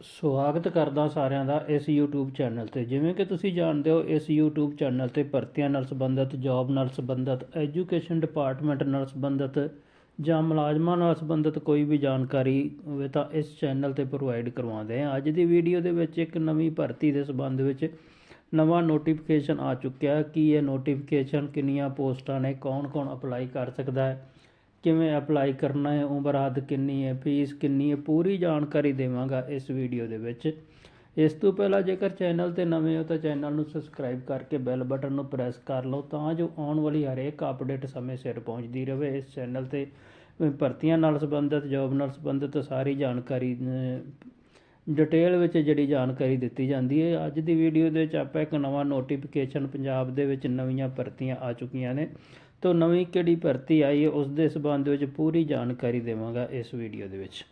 ਸਵਾਗਤ ਕਰਦਾ ਸਾਰਿਆਂ ਦਾ ਇਸ YouTube ਚੈਨਲ ਤੇ। ਜਿਵੇਂ ਕਿ ਤੁਸੀਂ ਜਾਣਦੇ ਹੋ, ਇਸ YouTube ਚੈਨਲ ਤੇ ਭਰਤੀਆਂ ਨਾਲ ਸੰਬੰਧਿਤ ਜੌਬ ਨਾਲ ਸੰਬੰਧਿਤ ਐਜੂਕੇਸ਼ਨ ਡਿਪਾਰਟਮੈਂਟ ਨਾਲ ਸੰਬੰਧਿਤ ਜਾਂ ਮੁਲਾਜ਼ਮਾਂ ਨਾਲ ਸੰਬੰਧਿਤ ਕੋਈ ਵੀ ਜਾਣਕਾਰੀ ਹੋਵੇ ਤਾਂ ਇਸ ਚੈਨਲ ਤੇ ਪ੍ਰੋਵਾਈਡ ਕਰਵਾਉਂਦੇ ਹਾਂ। ਅੱਜ ਦੀ ਵੀਡੀਓ ਦੇ ਵਿੱਚ ਇੱਕ ਨਵੀਂ ਭਰਤੀ ਦੇ ਸੰਬੰਧ ਵਿੱਚ ਨਵਾਂ ਨੋਟੀਫਿਕੇਸ਼ਨ ਆ ਚੁੱਕਿਆ ਕਿ ਇਹ ਨੋਟੀਫਿਕੇਸ਼ਨ ਕਿੰਨੀਆਂ ਪੋਸਟਾਂ ਨੇ, ਕੌਣ-ਕੌਣ ਅਪਲਾਈ ਕਰ ਸਕਦਾ ਹੈ। ਕਿਵੇਂ ਅਪਲਾਈ ਕਰਨਾ ਹੈ, ਉਮਰ ਹੱਦ ਕਿੰਨੀ ਹੈ ਫੀਸ ਕਿੰਨੀ ਹੈ, ਪੂਰੀ ਜਾਣਕਾਰੀ ਦੇਵਾਂਗਾ ਇਸ ਵੀਡੀਓ ਦੇ ਵਿੱਚ। ਇਸ ਤੋਂ ਪਹਿਲਾਂ ਜੇਕਰ ਚੈਨਲ ਤੇ ਨਵੇਂ ਹੋ ਤਾਂ ਚੈਨਲ ਨੂੰ ਸਬਸਕ੍ਰਾਈਬ ਕਰਕੇ ਬੈਲ ਬਟਨ ਨੂੰ ਪ੍ਰੈਸ ਕਰ ਲਓ ਤਾਂ ਜੋ ਆਉਣ ਵਾਲੀ ਹਰੇਕ ਅਪਡੇਟ ਸਮੇਂ ਸਿਰ ਪਹੁੰਚਦੀ ਰਹੇ ਇਸ ਚੈਨਲ ਤੇ ਭਰਤੀਆਂ ਨਾਲ ਸੰਬੰਧਿਤ ਜੌਬ ਨਾਲ ਸੰਬੰਧਿਤ ਸਾਰੀ ਜਾਣਕਾਰੀ ਡਿਟੇਲ ਵਿੱਚ ਜਿਹੜੀ ਜਾਣਕਾਰੀ ਦਿੱਤੀ ਜਾਂਦੀ ਹੈ। ਅੱਜ ਦੀ ਵੀਡੀਓ ਦੇ ਵਿੱਚ ਆਪਾਂ ਇੱਕ ਨਵਾਂ ਨੋਟੀਫਿਕੇਸ਼ਨ ਪੰਜਾਬ ਦੇ ਵਿੱਚ ਨਵੀਆਂ ਭਰਤੀਆਂ ਆ ਚੁੱਕੀਆਂ ਨੇ। ਤੋਂ ਨਵੀਂ ਕਿਹੜੀ ਭਰਤੀ ਆਈ ਹੈ ਉਸ ਦੇ ਸੰਬੰਧ ਵਿੱਚ ਪੂਰੀ ਜਾਣਕਾਰੀ ਦੇਵਾਂਗਾ ਇਸ ਵੀਡੀਓ ਦੇ ਵਿੱਚ।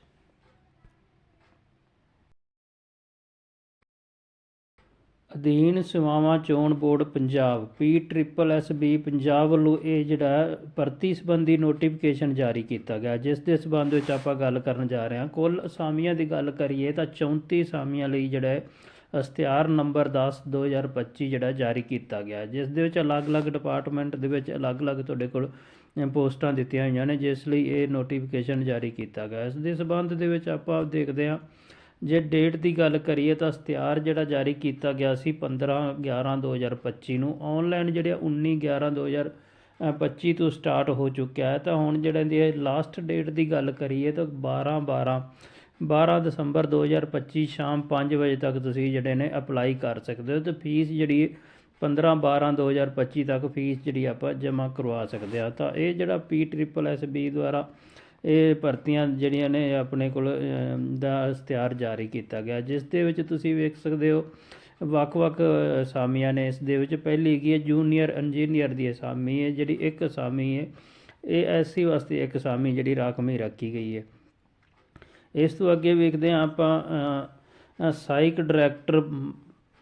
ਅਧੀਨ ਸੇਵਾਵਾਂ ਚੋਣ board Punjab, P triple S B Punjab ਵੱਲੋਂ ਇਹ ਜਿਹੜਾ ਭਰਤੀ ਸੰਬੰਧੀ ਨੋਟੀਫਿਕੇਸ਼ਨ ਜਾਰੀ ਕੀਤਾ ਗਿਆ, ਜਿਸ ਦੇ ਸੰਬੰਧ ਵਿੱਚ ਆਪਾਂ ਗੱਲ ਕਰਨ ਜਾ ਰਹੇ ਹਾਂ। ਕੁੱਲ ਅਸਾਮੀਆਂ ਦੀ ਗੱਲ ਕਰੀਏ ਤਾਂ 34 ਅਸਾਮੀਆਂ ਲਈ ਜਿਹੜਾ ਹੈ ਇਸ਼ਤਿਹਾਰ ਨੰਬਰ 10 2025 ਜਿਹੜਾ ਜਾਰੀ ਕੀਤਾ ਗਿਆ। ਜਿਸ ਦੇ ਵਿੱਚ ਅਲੱਗ-ਅਲੱਗ ਡਿਪਾਰਟਮੈਂਟ ਦੇ ਵਿੱਚ ਅਲੱਗ-ਅਲੱਗ ਤੁਹਾਡੇ ਕੋਲ ਪੋਸਟਾਂ ਦਿੱਤੀਆਂ ਹੋਈਆਂ ਨੇ, ਜਿਸ ਲਈ ਇਹ ਨੋਟੀਫਿਕੇਸ਼ਨ ਜਾਰੀ ਕੀਤਾ ਗਿਆ। ਇਸ ਦੇ ਸਬੰਧ ਦੇ ਵਿੱਚ ਆਪਾਂ ਦੇਖਦੇ ਹਾਂ। ਜੇ ਡੇਟ ਦੀ ਗੱਲ ਕਰੀਏ ਤਾਂ ਇਸ਼ਤਿਹਾਰ ਜਿਹੜਾ ਜਾਰੀ ਕੀਤਾ ਗਿਆ ਸੀ 15 11 2025 ਨੂੰ ਆਨਲਾਈਨ ਜਿਹੜਾ 19 11 2025 ਤੋਂ ਸਟਾਰਟ ਹੋ ਚੁੱਕਿਆ ਹੈ। ਤਾਂ ਹੁਣ ਜਿਹੜਾ ਦੀ ਲਾਸਟ ਡੇਟ ਦੀ ਗੱਲ ਕਰੀਏ ਤਾਂ 12 12 12 ਦਸੰਬਰ 2025 ਸ਼ਾਮ 5 ਵਜੇ ਤੱਕ ਤੁਸੀਂ ਜਿਹੜੇ ਨੇ ਅਪਲਾਈ ਕਰ ਸਕਦੇ ਹੋ ਤੇ ਫੀਸ ਜਿਹੜੀ 15 12 2025 ਤੱਕ ਫੀਸ ਜਿਹੜੀ ਆਪਾਂ ਜਮ੍ਹਾਂ ਕਰਵਾ ਸਕਦੇ ਆ ਤਾਂ ਇਹ ਜਿਹੜਾ ਪੀ ਟ੍ਰਿਪਲ ਐਸ ਬੀ ਦੁਆਰਾ ਇਹ ਭਰਤੀਆਂ ਜਿਹੜੀਆਂ ਨੇ ਆਪਣੇ ਕੋਲ ਦਾ ਇਸ਼ਤਿਹਾਰ ਜਾਰੀ ਕੀਤਾ ਗਿਆ, ਜਿਸ ਦੇ ਵਿੱਚ ਤੁਸੀਂ ਵੇਖ ਸਕਦੇ ਹੋ ਵੱਖ-ਵੱਖ ਅਸਾਮੀਆਂ ਨੇ ਇਸ ਦੇ ਵਿੱਚ। ਪਹਿਲੀ ਕੀ ਹੈ ਜੂਨੀਅਰ ਇੰਜੀਨੀਅਰ ਦੀ ਅਸਾਮੀ ਹੈ, ਜਿਹੜੀ ਇੱਕ ਅਸਾਮੀ ਹੈ, ਇਹ ਐਸਸੀ ਵਾਸਤੇ ਇੱਕ ਅਸਾਮੀ ਜਿਹੜੀ ਰਾਖਮੀ ਰੱਖੀ ਗਈ ਹੈ। ਇਸ ਤੋਂ ਅੱਗੇ ਵੇਖਦੇ ਹਾਂ ਆਪਾਂ ਅ, ਸਾਈਕ ਡਾਇਰੈਕਟਰ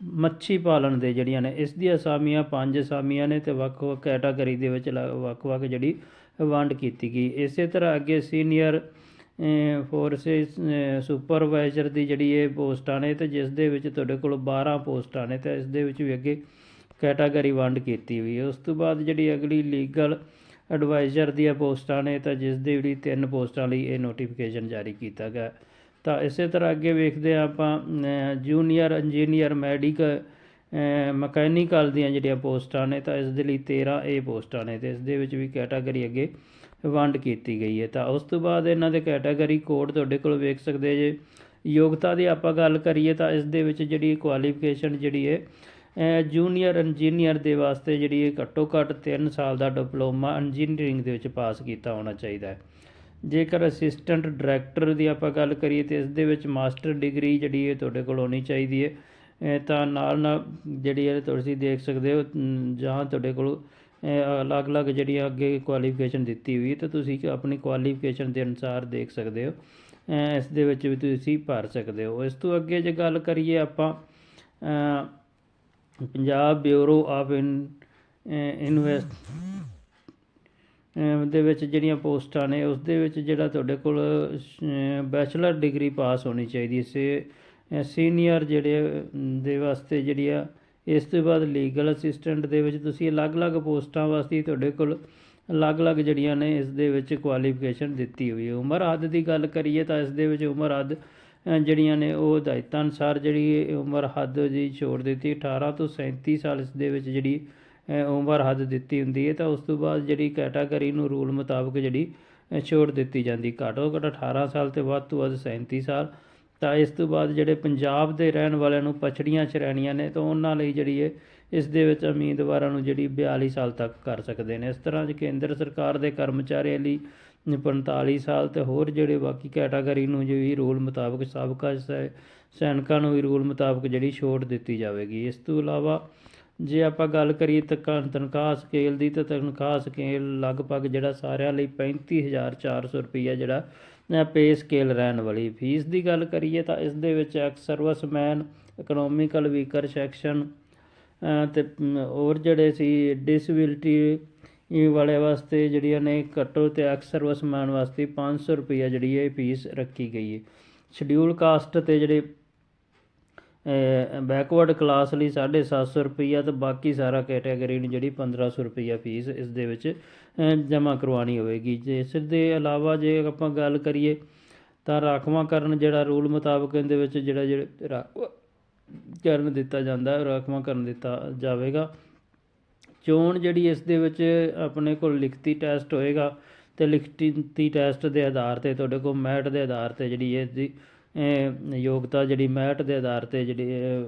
ਮੱਛੀ ਪਾਲਣ ਦੇ ਜਿਹੜੀਆਂ ਨੇ ਇਸ ਦੀਆਂ ਅਸਾਮੀਆਂ ਪੰਜ ਅਸਾਮੀਆਂ ਨੇ ਤੇ ਵੱਖ-ਵੱਖ ਕੈਟਾਗਰੀ ਦੇ ਵਿੱਚ ਲ- ਵੱਖ-ਵੱਖ ਜਿਹੜੀ ਵੰਡ ਕੀਤੀ ਗਈ। ਇਸੇ ਤਰ੍ਹਾਂ ਅੱਗੇ ਸੀਨੀਅਰ ਫੋਰਸਿਸ ਸੁਪਰਵਾਈਜ਼ਰ ਦੀ ਜਿਹੜੀ ਇਹ ਪੋਸਟਾਂ ਨੇ ਤੇ ਜਿਸ ਦੇ ਵਿੱਚ ਤੁਹਾਡੇ ਕੋਲ 12 ਪੋਸਟਾਂ ਨੇ ਤੇ ਇਸ ਦੇ ਵਿੱਚ ਵੀ ਅੱਗੇ ਕੈਟਾਗਰੀ ਵੰਡ ਕੀਤੀ ਹੋਈ ਹੈ। ਉਸ ਤੋਂ ਬਾਅਦ ਜਿਹੜੀ ਅਗਲੀ ਲੀਗਲ ਐਡਵਾਈਜ਼ਰ ਦੀਆਂ ਪੋਸਟਾਂ ਨੇ ਤਾਂ ਜਿਸ ਦੇ ਜਿਹੜੀ ਤਿੰਨ ਪੋਸਟਾਂ ਲਈ ਇਹ ਨੋਟੀਫਿਕੇਸ਼ਨ ਜਾਰੀ ਕੀਤਾ ਗਿਆ। ਤਾਂ ਇਸੇ ਤਰ੍ਹਾਂ ਅੱਗੇ ਵੇਖਦੇ ਹਾਂ ਆਪਾਂ ਜੂਨੀਅਰ ਇੰਜੀਨੀਅਰ ਮੈਡੀਕਲ ਮਕੈਨੀਕਲ ਦੀਆਂ ਜਿਹੜੀਆਂ ਪੋਸਟਾਂ ਨੇ ਤਾਂ ਇਸ ਦੇ ਲਈ 13 ਇਹ ਪੋਸਟਾਂ ਨੇ ਤੇ ਇਸ ਦੇ ਵਿੱਚ ਵੀ ਕੈਟਾਗਰੀ ਅੱਗੇ ਵੰਡ ਕੀਤੀ ਗਈ ਹੈ। ਤਾਂ ਉਸ ਤੋਂ ਬਾਅਦ ਇਹਨਾਂ ਦੇ ਕੈਟਾਗਰੀ ਕੋਡ ਤੁਹਾਡੇ ਕੋਲ ਵੇਖ ਸਕਦੇ ਜੇ। ਯੋਗਤਾ ਦੀ ਆਪਾਂ ਗੱਲ ਕਰੀਏ ਤਾਂ ਇਸ ਦੇ ਵਿੱਚ ਜਿਹੜੀ ਕੁਆਲੀਫਿਕੇਸ਼ਨ ਜਿਹੜੀ ਹੈ ਜੂਨੀਅਰ ਇੰਜੀਨੀਅਰ ਦੇ ਵਾਸਤੇ ਜਿਹੜੀ ਇਹ ਘੱਟੋ ਘੱਟ 3 ਸਾਲ ਦਾ ਡਿਪਲੋਮਾ ਇੰਜੀਨੀਅਰਿੰਗ ਦੇ ਵਿੱਚ ਪਾਸ ਕੀਤਾ ਹੋਣਾ ਚਾਹੀਦਾ ਹੈ। ਜੇਕਰ ਅਸਿਸਟੈਂਟ ਡਾਇਰੈਕਟਰ ਦੀ ਆਪਾਂ ਗੱਲ ਕਰੀਏ ਤੇ ਇਸ ਦੇ ਵਿੱਚ ਮਾਸਟਰ ਡਿਗਰੀ ਜਿਹੜੀ ਹੈ ਤੁਹਾਡੇ ਕੋਲ ਹੋਣੀ ਚਾਹੀਦੀ ਹੈ ਤਾਂ ਨਾਲ ਨਾਲ ਜਿਹੜੀ ਹੈ ਤੁਸੀਂ ਦੇਖ ਸਕਦੇ ਹੋ ਜਾਂ ਤੁਹਾਡੇ ਕੋਲ ਅਲੱਗ-ਅਲੱਗ ਜਿਹੜੀ ਅੱਗੇ ਕੁਆਲੀਫਿਕੇਸ਼ਨ ਦਿੱਤੀ ਹੋਈ ਹੈ, ਤਾਂ ਤੁਸੀਂ ਆਪਣੀ ਕੁਆਲੀਫਿਕੇਸ਼ਨ ਦੇ ਅਨੁਸਾਰ ਦੇਖ ਸਕਦੇ ਹੋ। ਇਸ ਦੇ ਵਿੱਚ ਵੀ ਤੁਸੀਂ ਭਰ ਸਕਦੇ ਹੋ। ਇਸ ਤੋਂ ਅੱਗੇ ਜੇ ਗੱਲ ਕਰੀਏ ਆਪਾਂ Punjab bureau of in invest ਦੇ ਵਿੱਚ ਜਿਹੜੀਆਂ ਪੋਸਟਾਂ ਨੇ, ਉਸ ਦੇ ਵਿੱਚ ਜਿਹੜਾ ਤੁਹਾਡੇ ਕੋਲ ਬੈਚਲਰ ਡਿਗਰੀ ਪਾਸ ਹੋਣੀ ਚਾਹੀਦੀ ਸੇ ਸੀਨੀਅਰ ਜਿਹੜੇ ਦੇ ਵਾਸਤੇ ਜਿਹੜੀ ਆ, ਇਸ ਤੋਂ ਬਾਅਦ ਲੀਗਲ ਅਸਿਸਟੈਂਟ ਦੇ ਵਿੱਚ ਤੁਸੀਂ ਅਲੱਗ-ਅਲੱਗ ਪੋਸਟਾਂ ਵਾਸਤੇ ਤੁਹਾਡੇ ਕੋਲ ਅਲੱਗ-ਅਲੱਗ ਜਿਹੜੀਆਂ ਨੇ, ਇਸ ਦੇ ਵਿੱਚ ਕੁਆਲੀਫਿਕੇਸ਼ਨ ਦਿੱਤੀ ਹੋਈ ਹੈ। ਉਮਰ ਹੱਦ ਦੀ ਗੱਲ ਕਰੀਏ ਤਾਂ ਇਸ ਦੇ ਵਿੱਚ ਉਮਰ ਹੱਦ ਜਿਹੜੀਆਂ ਨੇ ਉਹ ਹਦਾਇਤਾਂ ਅਨੁਸਾਰ ਜਿਹੜੀ ਉਮਰ ਹੱਦ ਦੀ ਛੋੜ ਦਿੱਤੀ 18 ਤੋਂ 37 ਸਾਲ ਇਸ ਦੇ ਵਿੱਚ ਜਿਹੜੀ ਉਮਰ ਹੱਦ ਦਿੱਤੀ ਹੁੰਦੀ ਹੈ ਤਾਂ ਉਸ ਤੋਂ ਬਾਅਦ ਜਿਹੜੀ ਕੈਟਾਗਰੀ ਨੂੰ ਰੂਲ ਮੁਤਾਬਕ ਜਿਹੜੀ ਅ, ਛੋੜ ਦਿੱਤੀ ਜਾਂਦੀ। ਘੱਟੋ ਘੱਟ 18 ਸਾਲ ਤੇ ਵੱਧ ਤੋਂ ਵੱਧ 37 ਸਾਲ। ਤਾਂ ਇਸ ਤੋਂ ਬਾਅਦ ਜਿਹੜੇ ਪੰਜਾਬ ਦੇ ਰਹਿਣ ਵਾਲਿਆਂ ਨੂੰ ਪਛੜੀਆਂ ਸ਼੍ਰੇਣੀਆਂ ਨੇ ਤਾਂ ਉਹਨਾਂ ਲਈ ਜਿਹੜੀ ਹੈ ਇਸ ਦੇ ਵਿੱਚ ਉਮੀਦਵਾਰਾਂ ਨੂੰ ਜਿਹੜੀ 42 ਸਾਲ ਤੱਕ ਕਰ ਸਕਦੇ ਨੇ। ਇਸ ਤਰ੍ਹਾਂ ਜੇ ਕੇਂਦਰ ਸਰਕਾਰ ਦੇ ਕਰਮਚਾਰੀਆਂ ਲਈ 45 ਸਾਲ ਤੇ ਹੋਰ ਜਿਹੜੇ ਬਾਕੀ ਕੈਟਾਗਰੀ ਨੂੰ ਜਿਹੜੀ ਰੂਲ ਮੁਤਾਬਕ ਸਾਬਕਾ ਸੈ- ਸੈਨਿਕਾਂ ਨੂੰ ਵੀ ਰੂਲ ਮੁਤਾਬਕ ਜਿਹੜੀ ਛੋਟ ਦਿੱਤੀ ਜਾਵੇਗੀ। ਇਸ ਤੋਂ ਇਲਾਵਾ ਜੇ ਆਪਾਂ ਗੱਲ ਕਰੀਏ ਤਨਖਾਹ ਤਨਖਾਹ ਸਕੇਲ ਦੀ, ਤਾਂ ਤਨਖਾਹ ਸਕੇਲ ਲਗਭਗ ਜਿਹੜਾ ਸਾਰਿਆਂ ਲਈ 35400 ਰੁਪਈਆ ਜਿਹੜਾ ਪੇ ਸਕੇਲ ਰਹਿਣ ਵਾਲੀ। ਫੀਸ ਦੀ ਗੱਲ ਕਰੀਏ ਤਾਂ ਇਸ ਦੇ ਵਿੱਚ ex servicemen economical weaker section ਤੇ ਹੋਰ ਜਿਹੜੇ ਸੀ ਡਿਸੇਬਿਲਟੀ ਵਾਲੇ ਵਾਸਤੇ ਜਿਹੜੀਆਂ ਨੇ ਘੱਟੋ ਤੇ ਐਕਸ ਸਰਵਿਸਮੈਨ ਵਾਸਤੇ 500 ਰੁਪਈਆ ਜਿਹੜੀ ਹੈ ਫੀਸ ਰੱਖੀ ਗਈ ਹੈ। ਸ਼ਡਿਊਲ ਕਾਸਟ ਤੇ ਜਿਹੜੇ ਬੈਕਵਰਡ ਕਲਾਸ ਲਈ 750 ਰੁਪਈਆ ਤੇ ਬਾਕੀ ਸਾਰਾ ਕੈਟਾਗਰੀ ਨੂੰ ਜਿਹੜੀ 1500 ਰੁਪਈਆ ਫੀਸ ਇਸ ਦੇ ਵਿੱਚ ਜਮ੍ਹਾਂ ਕਰਵਾਉਣੀ ਹੋਵੇਗੀ। ਜੇ ਇਸ ਦੇ ਇਲਾਵਾ ਜੇ ਆਪਾਂ ਗੱਲ ਕਰੀਏ ਤਾਂ ਰਾਖਵਾਂਕਰਨ ਜਿਹੜਾ ਰੂਲ ਮੁਤਾਬਕ ਇਹਦੇ ਵਿੱਚ ਜਿਹੜਾ ਜਿਹੜਾ ਰਾਖਵਾ ਕਰਨ ਦਿੱਤਾ ਜਾਂਦਾ ਰਾਖਵਾਂਕਰਨ ਦਿੱਤਾ ਜਾਵੇਗਾ। ਚੋਣ ਜਿਹੜੀ ਇਸ ਦੇ ਵਿੱਚ ਆਪਣੇ ਕੋਲ ਲਿਖਤੀ ਟੈਸਟ ਹੋਏਗਾ ਤੇ ਲਿਖਤੀ ਟੈਸਟ ਦੇ ਆਧਾਰ ਤੇ ਤੁਹਾਡੇ ਕੋਲ ਮੈਟ ਦੇ ਆਧਾਰ ਤੇ ਜਿਹੜੀ ਇਸ ਦੀ ਯੋਗਤਾ ਜਿਹੜੀ ਮੈਟ ਦੇ ਆਧਾਰ ਤੇ ਜਿਹੜੀ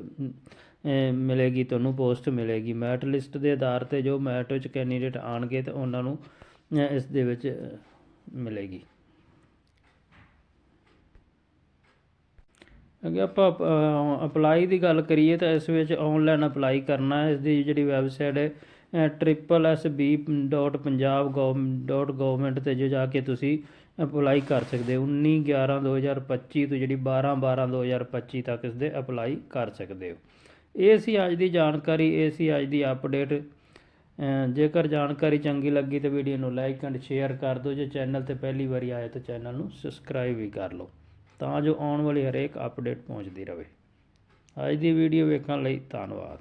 ਮਿਲੇਗੀ, ਤੁਹਾਨੂੰ ਪੋਸਟ ਮਿਲੇਗੀ। ਮੈਟ ਲਿਸਟ ਦੇ ਆਧਾਰ ਤੇ ਜੋ ਮੈਟ ਵਿੱਚ ਕੈਂਡੀਡੇਟ ਆਣਗੇ ਤੇ ਉਹਨਾਂ ਨੂੰ ਇਸ ਦੇ ਵਿੱਚ ਮਿਲੇਗੀ। ਅੱਗੇ ਆਪਾਂ ਅਪਲਾਈ ਦੀ ਗੱਲ ਕਰੀਏ ਤਾਂ ਇਸ ਵਿੱਚ ਆਨਲਾਈਨ ਅਪਲਾਈ ਕਰਨਾ ਹੈ। ਇਸ ਦੀ ਜਿਹੜੀ ਵੈਬਸਾਈਟ ਹੈ triple S B dot Punjab dot government ਤੇ ਜੋ ਜਾ ਕੇ ਤੁਸੀਂ ਅਪਲਾਈ ਕਰ ਸਕਦੇ ਹੋ। 19 11 2025 ਤੋਂ ਜਿਹੜੀ 12 12 2025 ਤੱਕ ਇਸ ਦੇ ਅਪਲਾਈ ਕਰ ਸਕਦੇ ਹੋ। ਇਹ ਸੀ ਅੱਜ ਦੀ ਜਾਣਕਾਰੀ, ਇਹ ਸੀ ਅੱਜ ਦੀ ਅਪਡੇਟ ਜੇਕਰ ਜਾਣਕਾਰੀ ਚੰਗੀ ਲੱਗੀ ਤਾਂ ਵੀਡੀਓ ਨੂੰ ਲਾਈਕ ਐਂਡ ਸ਼ੇਅਰ ਕਰ ਦਿਓ। ਜੇ ਚੈਨਲ ਤੇ ਪਹਿਲੀ ਵਾਰੀ ਆਏ ਤਾਂ ਚੈਨਲ ਨੂੰ ਸਬਸਕ੍ਰਾਈਬ ਵੀ ਕਰ ਲਓ, ਤਾਂ ਜੋ ਆਉਣ ਵਾਲੀ ਹਰੇਕ ਅਪਡੇਟ ਪਹੁੰਚਦੀ ਰਹੇ। ਅੱਜ ਦੀ ਵੀਡੀਓ ਵੇਖਣ ਲਈ ਧੰਨਵਾਦ।